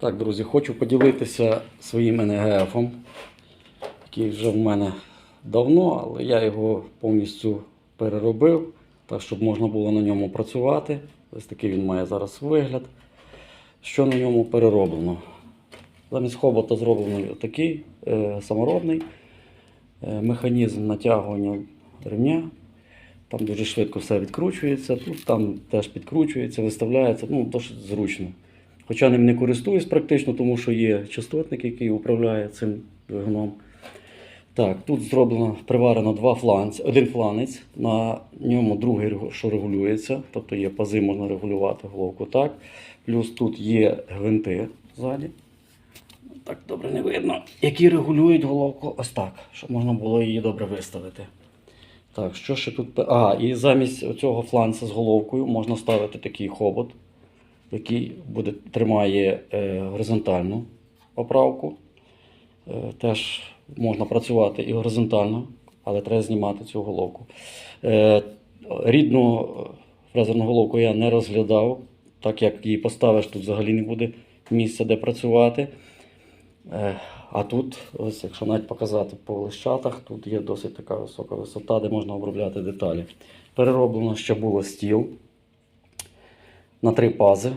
Так, друзі, хочу поділитися своїм НГФом, який вже в мене давно, але я його повністю переробив, так щоб можна було на ньому працювати. Ось такий він має зараз вигляд. Що на ньому перероблено? Замість хобота зроблений такий е, саморобний е, механізм натягування ремня. Там дуже швидко все відкручується, тут там теж підкручується, виставляється, ну досить зручно. Хоча ним не користуюсь практично, тому що є частотник, який управляє цим двигуном. Так, тут зроблено приварено два фланці, один фланець, на ньому другий, що регулюється, тобто є пази, можна регулювати головку так. Плюс тут є гвинти ззаді. Так добре не видно, які регулюють головку ось так, щоб можна було її добре виставити. Так, що ще тут? А, і замість цього фланця з головкою можна ставити такий хобот, який буде, тримає е, горизонтальну оправку. Е, теж можна працювати і горизонтально, але треба знімати цю головку. Е, рідну фрезерну головку я не розглядав, так як її поставиш, тут взагалі не буде місця, де працювати. А тут, ось якщо навіть показати по лищатах, тут є досить така висока висота, де можна обробляти деталі. Перероблено ще було стіл на три пази.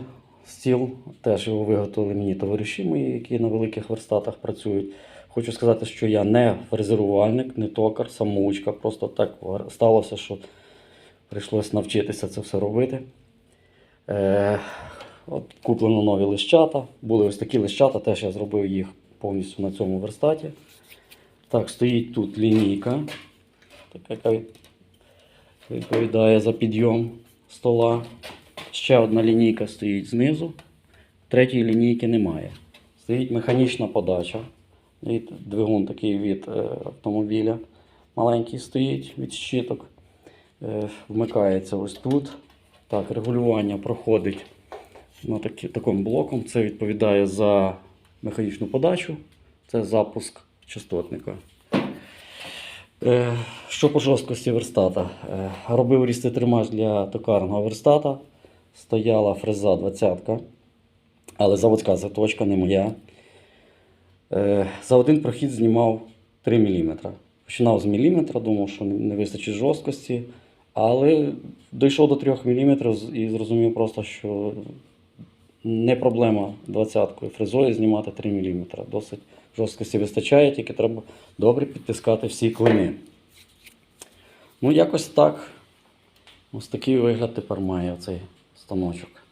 Стіл теж його виготовили мені товариші мої, які на великих верстатах працюють. Хочу сказати, що я не фрезерувальник, не токар, самоучка. Просто так сталося, що прийшлося навчитися це все робити. Е, от куплено нові лищата. Були ось такі лищата, теж я зробив їх повністю на цьому верстаті. Так, стоїть тут лінійка, яка відповідає за підйом стола. Ще одна лінійка стоїть знизу, третьої лінійки немає. Стоїть механічна подача. Двигун такий від е, автомобіля. Маленький стоїть від щиток. Е, вмикається ось тут. Так, регулювання проходить на такі, таким блоком. Це відповідає за механічну подачу. Це запуск частотника. Е, Що по жорсткості верстата? Робив різтитримач для токарного верстата. Стояла фреза 20-ка, але заводська заточка не моя. Е, За один прохід знімав 3 мм. Починав з міліметра, думав, що не вистачить жорсткості, але дійшов до 3 мм і зрозумів просто, що не проблема 20-кою фрезою знімати 3 мм. Досить жорсткості вистачає, тільки треба добре підтискати всі клини. Ну, якось так. Ось такий вигляд тепер має цей станочок.